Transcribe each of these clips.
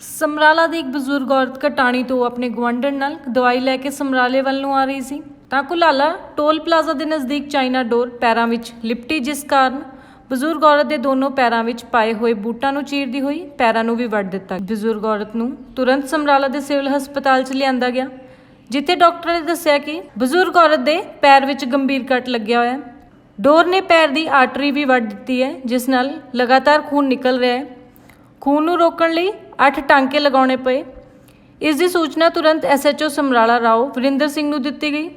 ਸਮਰਾਲਾ ਦੀ ਇੱਕ ਬਜ਼ੁਰਗ ਔਰਤ ਘਟਾਣੀ ਤੋਂ ਆਪਣੇ ਗੁਆਂਢਣ ਨਾਲ ਦਵਾਈ ਲੈ ਕੇ ਸਮਰਾਲੇ ਵੱਲ ਨੂੰ ਆ ਰਹੀ ਸੀ। ਤਾਂ ਕੁਲਾਲਾ ਟੋਲ ਪਲਾਜ਼ਾ ਦੇ ਨਜ਼ਦੀਕ ਚਾਈਨਾ ਡੋਰ ਪੈਰਾਂ ਵਿੱਚ ਲਿਪਟੀ ਜਿਸ ਕਾਰਨ ਬਜ਼ੁਰਗ ਔਰਤ ਦੇ ਦੋਨੋਂ ਪੈਰਾਂ ਵਿੱਚ ਪਾਏ ਹੋਏ ਬੂਟਾਂ ਨੂੰ ਚੀਰਦੀ ਹੋਈ ਪੈਰਾਂ ਨੂੰ ਵੀ ਵੱਢ ਦਿੱਤਾ। ਬਜ਼ੁਰਗ ਔਰਤ ਨੂੰ ਤੁਰੰਤ ਸਮਰਾਲਾ ਦੇ ਸਿਵਲ ਹਸਪਤਾਲ 'ਚ ਲਿਆਂਦਾ ਗਿਆ, ਜਿੱਥੇ ਡਾਕਟਰ ਨੇ ਦੱਸਿਆ ਕਿ ਬਜ਼ੁਰਗ ਔਰਤ ਦੇ ਪੈਰ ਵਿੱਚ ਗੰਭੀਰ ਕੱਟ ਲੱਗਿਆ ਹੋਇਆ ਹੈ। ਡੋਰ ਨੇ ਪੈਰ ਦੀ ਆਰਟਰੀ ਵੀ ਵੱਢ ਦਿੱਤੀ ਹੈ, ਜਿਸ ਨਾਲ ਲਗਾਤਾਰ ਖੂਨ ਨਿਕਲ ਰਿਹਾ ਹੈ। ਖੂਨ ਨੂੰ ਰੋਕਣ ਲਈ 8 ਟਾਂਕੇ ਲਗਾਉਣੇ ਪਏ। ਇਸ ਦੀ ਸੂਚਨਾ ਤੁਰੰਤ ਐਸਐਚਓ ਸਮਰਾਲਾ ਰਾਓ ਵਰਿੰਦਰ ਸਿੰਘ ਨੂੰ ਦਿੱਤੀ ਗਈ।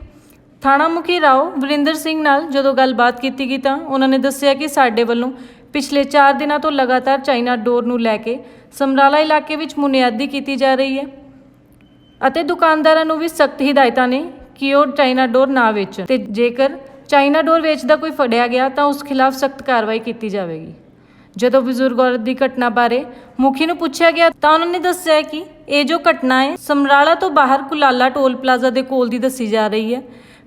ਥਾਣਾ ਮੁਖੀ ਰਾਓ ਵਰਿੰਦਰ ਸਿੰਘ ਨਾਲ ਜਦੋਂ ਗੱਲਬਾਤ ਕੀਤੀ ਗਈ ਤਾਂ ਉਹਨਾਂ ਨੇ ਦੱਸਿਆ ਕਿ ਸਾਡੇ ਵੱਲੋਂ ਪਿਛਲੇ 4 ਦਿਨਾਂ ਤੋਂ ਲਗਾਤਾਰ ਚਾਈਨਾ ਡੋਰ ਨੂੰ ਲੈ ਕੇ ਸਮਰਾਲਾ ਇਲਾਕੇ ਵਿੱਚ ਮੁਨਿਆਦੀ ਕੀਤੀ ਜਾ ਰਹੀ ਹੈ ਅਤੇ ਦੁਕਾਨਦਾਰਾਂ ਨੂੰ ਵੀ ਸਖਤ ਹਦਾਇਤਾਂ ਨੇ ਕਿ ਉਹ ਚਾਈਨਾ ਡੋਰ ਨਾ ਵੇਚਣ। ਤੇ ਜੇਕਰ ਚਾਈਨਾ ਡੋਰ ਵੇਚਦਾ ਕੋਈ ਫੜਿਆ ਗਿਆ ਤਾਂ ਉਸ ਖਿਲਾਫ ਸਖਤ ਕਾਰਵਾਈ ਕੀਤੀ ਜਾਵੇਗੀ। ਜਦੋਂ ਬਜ਼ੁਰਗ ਔਰਤ ਦੀ ਘਟਨਾ ਬਾਰੇ ਮੁਖੀ ਨੂੰ ਪੁੱਛਿਆ ਗਿਆ ਤਾਂ ਉਹਨਾਂ ਨੇ ਦੱਸਿਆ ਕਿ ਇਹ ਜੋ ਘਟਨਾ ਹੈ ਸਮਰਾਲਾ ਤੋਂ ਬਾਹਰ ਕੁਲਾਲਾ ਟੋਲ ਪਲਾਜ਼ਾ ਦੇ ਕੋਲ ਦੀ ਦੱਸੀ ਜਾ ਰਹੀ ਹੈ।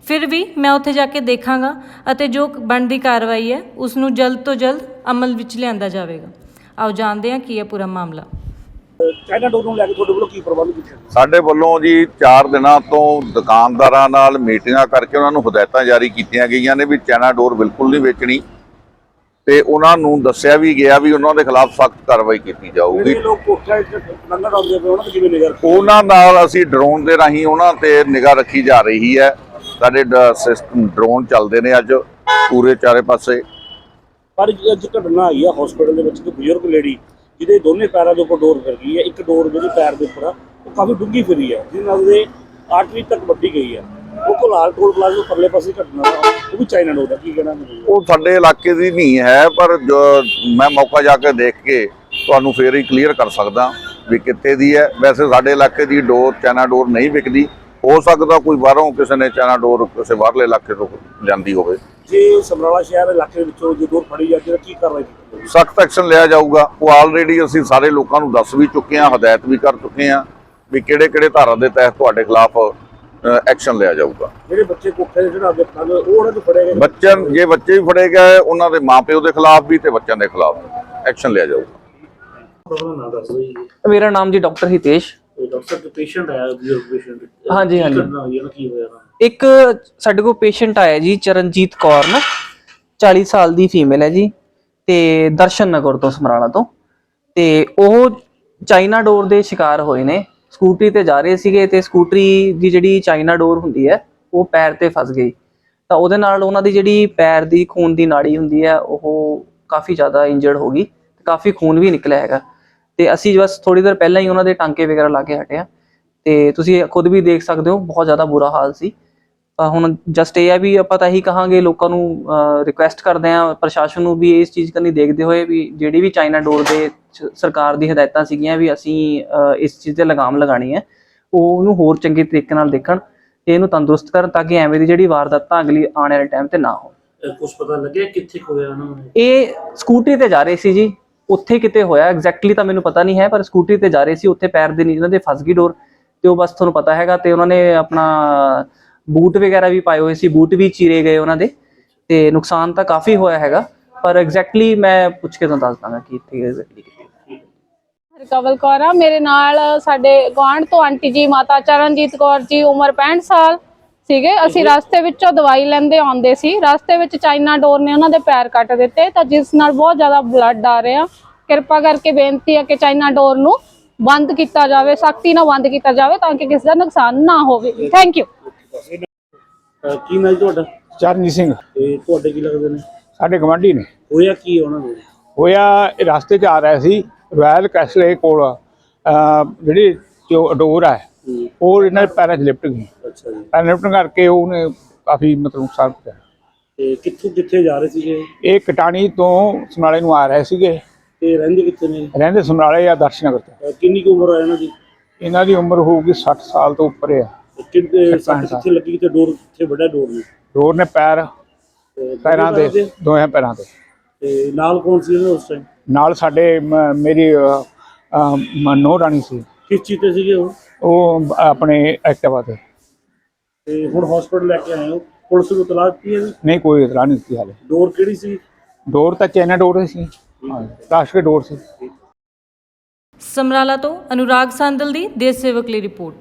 ਫਿਰ ਵੀ ਮੈਂ ਉੱਥੇ ਜਾ ਕੇ ਦੇਖਾਂਗਾ ਅਤੇ ਜੋ ਬਣਦੀ ਕਾਰਵਾਈ ਹੈ ਉਸ ਨੂੰ ਜਲਦ ਤੋਂ ਜਲਦ ਅਮਲ ਵਿੱਚ ਲਿਆਂਦਾ ਜਾਵੇਗਾ। ਆਓ ਜਾਣਦੇ ਹਾਂ ਕੀ ਹੈ ਪੂਰਾ ਮਾਮਲਾ। ਚਾਈਨਾ ਡੋਰ ਨੂੰ ਲੈ ਕੇ ਤੁਹਾਡੇ ਵੱਲੋਂ ਕੀ ਪ੍ਰਬੰਧ ਕੀਤੇ ਸਾਡੇ ਵੱਲੋਂ ਜੀ 4 ਦਿਨਾਂ ਤੋਂ ਦੁਕਾਨਦਾਰਾਂ ਨਾਲ ਮੀਟਿੰਗਾਂ ਕਰਕੇ ਉਹਨਾਂ ਨੂੰ ਹਦਾਇਤਾਂ ਜਾਰੀ ਕੀਤੀਆਂ ਗਈਆਂ ਨੇ ਵੀ ਚਾਈਨਾ ਡੋਰ ਬਿਲਕੁਲ ਨਹੀਂ ਵੇਚਣੀ। ਤੇ ਉਹਨਾਂ ਨੂੰ ਦੱਸਿਆ ਵੀ ਗਿਆ ਵੀ ਉਹਨਾਂ ਦੇ ਖਿਲਾਫ ਸਖਤ ਕਾਰਵਾਈ ਕੀਤੀ ਜਾਊਗੀ। ਜਿਹੜੇ ਲੋਕ ਕੋਠਾ ਲੰਗਰ ਆਉਂਦੇ ਪਏ ਉਹਨਾਂ ਤੇ ਕਿਵੇਂ ਨਿਗਰ ਉਹਨਾਂ ਨਾਲ ਅਸੀਂ ਡਰੋਨ ਦੇ ਰਾਹੀਂ ਉਹਨਾਂ ਤੇ ਨਿਗਾਹ ਰੱਖੀ ਜਾ ਰਹੀ ਹੈ। ਸਾਡੇ ਸਿਸਟਮ ਡਰੋਨ ਚੱਲਦੇ ਨੇ ਅੱਜ ਪੂਰੇ ਚਾਰੇ ਪਾਸੇ। ਪਰ ਅੱਜ ਘਟਨਾ ਆਈ ਆ ਹਸਪੀਟਲ ਦੇ ਵਿੱਚ ਇੱਕ ਬਜ਼ੁਰਗ ਲੇਡੀ ਜਿਹਦੇ ਦੋਨੇ ਪੈਰਾਂ ਦੇ ਉੱਪਰ ਡੋਰ ਫਿਰ ਗਈ ਹੈ ਇੱਕ ਡੋਰ ਜਿਹੜੀ ਪੈਰ ਦੇ ਉੱਪਰ ਆ ਉਹ ਕਾਫੀ ਡੂੰਘੀ ਫਿਰੀ ਹੈ ਜਿਹਦੇ ਨਾਲ ਉਹਦੇ ਆਰਟਰੀ ਤੱਕ ਵੱਢੀ ਗਈ ਹੈ ਉਹ ਕੋਲਾਲ ਟੋਲ ਪਲਾਜ਼ਾ ਦੇ ਪਰਲੇ ਪਾਸੇ ਘਟਨਾ ਉਹ ਵੀ ਚਾਈਨਾ ਡੋਰ ਦਾ ਕੀ ਕਹਿਣਾ ਉਹ ਸਾਡੇ ਇਲਾਕੇ ਦੀ ਨਹੀਂ ਹੈ ਪਰ ਜੋ ਮੈਂ ਮੌਕਾ ਜਾ ਕੇ ਦੇਖ ਕੇ ਤੁਹਾਨੂੰ ਫੇਰ ਹੀ ਕਲੀਅਰ ਕਰ ਸਕਦਾ ਵੀ ਕਿੱਥੇ ਦੀ ਹੈ। ਵੈਸੇ ਸਾਡੇ ਇਲਾਕੇ ਦੀ ਡੋਰ ਚਾਈਨਾ ਡੋਰ ਨਹੀਂ ਵਿਕਦੀ। ਹੋ ਸਕਦਾ ਕੋਈ ਬਾਹਰੋਂ ਕਿਸੇ ਨੇ ਚਾਈਨਾ ਡੋਰ ਕਿਸੇ ਬਾਹਰਲੇ ਇਲਾਕੇ ਤੋਂ ਜਾਂਦੀ ਹੋਵੇ। ਜੇ ਸਮਰਾਲਾ ਸ਼ਹਿਰ ਇਲਾਕੇ ਵਿੱਚੋਂ ਜੇ ਡੋਰ ਫੜੀ ਜਾਂਦੀ ਤਾਂ ਕੀ ਕਾਰਵਾਈ ਕੀਤੀ? ਸਖਤ ਐਕਸ਼ਨ ਲਿਆ ਜਾਊਗਾ। ਉਹ ਆਲਰੇਡੀ ਅਸੀਂ ਸਾਰੇ ਲੋਕਾਂ ਨੂੰ ਦੱਸ ਵੀ ਚੁੱਕੇ ਹਾਂ ਹਦਾਇਤ ਵੀ ਕਰ ਚੁੱਕੇ ਹਾਂ ਵੀ ਕਿਹੜੇ ਕਿਹੜੇ ਧਾਰਾ ਦੇ ਤਹਿਤ ਤੁਹਾਡੇ ਖਿਲਾਫ ਐਕਸ਼ਨ ਲਿਆ ਜਾਊਗਾ। ਜਿਹੜੇ ਬੱਚੇ ਕੋਠੇ ਦੇ ਚੜਾਉਂਦੇ ਪਤੰਗ ਉਹ ਉਹਨਾਂ ਤੋਂ ਫੜੇ ਗਏ? ਬੱਚਿਆਂ ਜੇ ਬੱਚੇ ਵੀ ਫੜੇ ਗਏ ਉਹਨਾਂ ਦੇ ਮਾਪਿਓ ਦੇ ਖਿਲਾਫ ਵੀ ਤੇ ਬੱਚਿਆਂ ਦੇ ਖਿਲਾਫ ਐਕਸ਼ਨ ਲਿਆ ਜਾਊਗਾ। ਮੇਰਾ ਨਾਮ ਜੀ ਡਾਕਟਰ ਹਿਤੇਸ਼। ਡਾਕਟਰ ਜੋ ਪੇਸ਼ੈਂਟ ਆਇਆ ਬਜ਼ੁਰਗ ਪੇਸ਼ੈਂਟ ਹਾਂਜੀ, ਹਾਂਜੀ। ਨਾ ਕੀ ਹੋਇਆ? ਨਾ ਇੱਕ ਸਾਡੇ ਕੋਲ ਪੇਸ਼ੈਂਟ ਆਇਆ ਜੀ ਚਰਨਜੀਤ ਕੌਰ ਨਾ। 40 ਸਾਲ ਦੀ ਫੀਮੇਲ ਹੈ ਜੀ ਤੇ ਦਰਸ਼ਨ ਨਗਰ ਤੋਂ ਸਮਰਾਲਾ ਤੋਂ। ਤੇ ਉਹ ਚਾਈਨਾ ਡੋਰ ਦੇ ਸ਼ਿਕਾਰ ਹੋਏ ਨੇ। ਸਕੂਟਰੀ ਤੇ ਜਾ ਰਹੇ ਸੀਗੇ ਤੇ ਸਕੂਟਰੀ ਦੀ ਜਿਹੜੀ ਚਾਈਨਾ ਡੋਰ ਹੁੰਦੀ ਹੈ, ਉਹ ਪੈਰ ਤੇ ਫਸ ਗਈ। ਤਾਂ ਉਹਦੇ ਨਾਲ ਉਹਨਾਂ ਦੀ ਜਿਹੜੀ ਪੈਰ ਦੀ, ਖੂਨ ਦੀ ਨਾੜੀ ਹੁੰਦੀ ਹੈ, ਉਹ ਕਾਫੀ ਜ਼ਿਆਦਾ ਇੰਜਰਡ ਹੋ ਗਈ ਤੇ ਕਾਫੀ ਖੂਨ ਵੀ ਨਿਕਲਿਆ ਹੈਗਾ। ਤੇ ਅਸੀਂ ਬਸ ਥੋੜੀ ਦੇਰ ਪਹਿਲਾਂ ਹੀ ਉਹਨਾਂ ਦੇ ਟਾਂਕੇ ਵਗੈਰਾ ਲਾ ਕੇ ਹਟਿਆ ਤੇ ਤੁਸੀਂ ਖੁਦ ਵੀ ਦੇਖ ਸਕਦੇ ਹੋ, ਬਹੁਤ ਜ਼ਿਆਦਾ ਬੁਰਾ ਹਾਲ ਸੀ। ਤਾਂ ਹੁਣ ਜਸਟ ਇਹ ਹੈ ਵੀ ਆਪਾਂ ਤਾਂ ਇਹੀ ਕਹਾਂਗੇ, ਲੋਕਾਂ ਨੂੰ ਰਿਕੁਐਸਟ ਕਰਦੇ ਆ ਪ੍ਰਸ਼ਾਸਨ ਨੂੰ ਵੀ ਇਸ ਚੀਜ਼ ਕਰਨੀ ਦੇਖਦੇ ਹੋਏ ਵੀ ਜਿਹੜੀ ਵੀ ਚਾਈਨਾ ਡੋਰ ਦੇ ਸਰਕਾਰ ਦੀ ਹਦਾਇਤਾਂ ਸੀਗੀਆਂ ਵੀ ਅਸੀਂ ਇਸ ਚੀਜ਼ ਤੇ ਲਗਾਮ ਲਗਾਣੀ ਹੈ। ਉਹ ਉਹਨੂੰ ਹੋਰ ਚੰਗੇ ਤਰੀਕੇ ਨਾਲ ਦੇਖਣ ਤੇ ਇਹਨੂੰ ਤੰਦਰੁਸਤ ਕਰਨ ਤਾਂ ਕਿ ਐਵੇਂ ਦੀ ਜਿਹੜੀ ਵਾਰਦਾਤਾਂ ਅਗਲੀ ਆਉਣ ਵਾਲੇ ਟਾਈਮ ਤੇ ਨਾ ਹੋਣ। ਕੁਝ ਪਤਾ ਲੱਗਿਆ ਕਿੱਥੇ ਹੋਇਆ ਉਹਨਾਂ ਨੂੰ? ਇਹ ਸਕੂਟਰੀ ਤੇ ਜਾ ਰਹੇ ਸੀ ਜੀ। ਉੱਥੇ ਕਿਤੇ ਹੋਇਆ ਐਗਜ਼ੈਕਟਲੀ ਤਾਂ ਮੈਨੂੰ ਪਤਾ ਨਹੀਂ ਹੈ ਪਰ ਸਕੂਟਰੀ ਤੇ ਜਾ ਰਹੇ ਸੀ। ਉੱਥੇ ਪੈਰ ਦੇ ਨੀਚੇ ਉਹਨਾਂ ਦੇ ਫਸ ਗਈ ਡੋਰ ਤੇ ਉਹ ਬਸ ਤੁਹਾਨੂੰ ਪਤਾ ਹੈਗਾ ਤੇ ਉਹਨਾਂ ਨੇ ਆਪਣਾ ਬੂਟ ਵਗੈਰਾ ਵੀ ਪਾਏ ਹੋਏ ਸੀ। ਬੂਟ ਵੀ ਚੀਰੇ ਗਏ ਉਹਨਾਂ ਦੇ ਤੇ ਨੁਕਸਾਨ ਤਾਂ ਕਾਫੀ ਹੋਇਆ ਹੈਗਾ। ਪਰ ਐਗਜ਼ੈਕਟਲੀ ਮੈਂ ਪੁੱਛ ਕੇ ਤੁਹਾਨੂੰ ਦੱਸ ਦਾਂਗਾ ਕਿ ਇੱਥੇ ਐਗਜ਼ੈਕਟਲੀ ਹਰਕਵਲ ਕੌਰ ਆ। ਮੇਰੇ ਨਾਲ ਸਾਡੇ ਗੁਆਂਢ ਤੋਂ ਆਂਟੀ ਜੀ ਮਾਤਾ ਚਰਨਜੀਤ ਕੌਰ ਜੀ ਉਮਰ 65 ਸਾਲ ਸੀਗੇ। ਅਸੀਂ ਰਸਤੇ ਵਿੱਚੋਂ ਦਵਾਈ ਲੈਂਦੇ ਆਉਂਦੇ ਸੀ। ਰਸਤੇ ਵਿੱਚ ਚਾਈਨਾ ਡੋਰ ਨੇ ਉਹਨਾਂ ਦੇ ਪੈਰ ਕੱਟ ਦਿੱਤੇ ਤਾਂ ਜਿਸ ਨਾਲ ਬਹੁਤ ਜ਼ਿਆਦਾ ਬਲੱਡ ਆ ਰਿਹਾ। ਕਿਰਪਾ ਕਰਕੇ ਬੇਨਤੀ ਹੈ ਕਿ ਚਾਈਨਾ ਡੋਰ ਨੂੰ ਬੰਦ ਕੀਤਾ ਜਾਵੇ ਸਖਤੀ ਨਾਲ ਬੰਦ ਕੀਤਾ ਜਾਵੇ ਤਾਂ ਕਿ ਕਿਸੇ ਦਾ ਨੁਕਸਾਨ ਨਾ ਹੋਵੇ। ਥੈਂਕ ਯੂ ਕੀ ਨਾਲ ਤੁਹਾਡਾ? ਚਰਨਜੀਤ ਸਿੰਘ। ਤੇ ਤੁਹਾਡੇ ਕੀ ਲੱਗਦੇ ਨੇ? ਸਾਡੇ ਗਵਾਂਢੀ ਨੇ। ਹੋਇਆ ਕੀ ਉਹਨਾਂ ਨੂੰ ਹੋਇਆ ਰਸਤੇ 'ਚ ਆ ਰਿਹਾ ਸੀ। ਰਾਇਲ ਕੈਸਲੇ ਕੋਲ ਜਿਹੜੀ ਜੋ ਡੋਰ ਹੈ ਹੂੰ, ਉਹ ਇਹਨਾਂ ਦੇ ਪੈਰਾਂ 'ਚ ਲਿਪਟ ਗਈ। ਅੱਛਾ ਜੀ। ਪੈਰਾਂ ਲਿਪਟਣ ਕਰਕੇ ਉਹਨੇ ਕਾਫੀ ਮਤਲਬ ਨੁਕਸਾਨ ਹੋਇਆ ਤੇ ਕਿੱਥੋਂ ਕਿੱਥੇ ਜਾ ਰਹੇ ਸੀਗੇ? ਇਹ ਕਟਾਣੀ ਤੋਂ ਸਮਰਾਲੇ ਨੂੰ ਆ ਰਹੇ ਸੀਗੇ। ਤੇ ਰਹਿੰਦੇ ਕਿੱਥੇ ਨੇ? ਰਹਿੰਦੇ ਸਮਰਾਲੇ ਜਾਂ ਦਰਸ਼ਨਗਰ ਤੇ। ਕਿੰਨੀ ਕੁ ਉਮਰ ਆ ਇਹਨਾਂ ਦੀ? ਇਹਨਾਂ ਦੀ ਉਮਰ ਹੋਊਗੀ 60 ਸਾਲ ਤੋਂ ਉੱਪਰ ਆ। ਕਿੱਥੇ ਸੱਟ ਸਾਲ। ਕਿੱਥੇ ਲੱਗੀ ਤੇ ਡੋਰ ਕਿੱਥੇ ਵੱਡਾ ਡੋਰ ਨੇ? ਡੋਰ ਨੇ ਪੈਰ ਪੈਰਾਂ ਦੇ ਦੋਹਾਂ ਪੈਰਾਂ ਤੇ ਤੇ ਨਾਲ ਕੌਣ ਸੀ ਉਸ ਟਾਈਮ ਨਾਲ ਸਾਡੇ ਮ- ਮੇਰੀ ਮਨੋ ਰਾਣੀ ਸੀ। ਕਿਸ ਚੀਜ਼ ਤੇ ਸੀਗੇ ਉਹ? ਉਹ ਆਪਣੇ ਐਕਟਿਵਾ ਤੇ। ਤੇ ਹੁਣ ਹਸਪੀਟਲ ਲੈ ਕੇ ਆਏ ਹੋ। ਪੁਲਿਸ ਨੂੰ ਤਲਾਸ਼ ਦਿੱਤੀ ਹੈ ਨਹੀਂ ਕੋਈ ਇਤਰਾਜ਼ ਨਹੀਂ ਦਿੱਤੀ ਹਾਲੇ। ਡੋਰ ਕਿਹੜੀ ਸੀ? ਡੋਰ ਤਾਂ ਚਾਈਨਾ ਡੋਰ ਸੀ। ਹਾਂ। ਪਲਾਸਟਿਕ ਡੋਰ ਸੀ। ਸਮਰਾਲਾ ਤੋਂ ਅਨੁਰਾਗ ਸੰਦਲ ਦੀ ਦੇਸ਼ ਸੇਵਕ ਲਈ ਰਿਪੋਰਟ।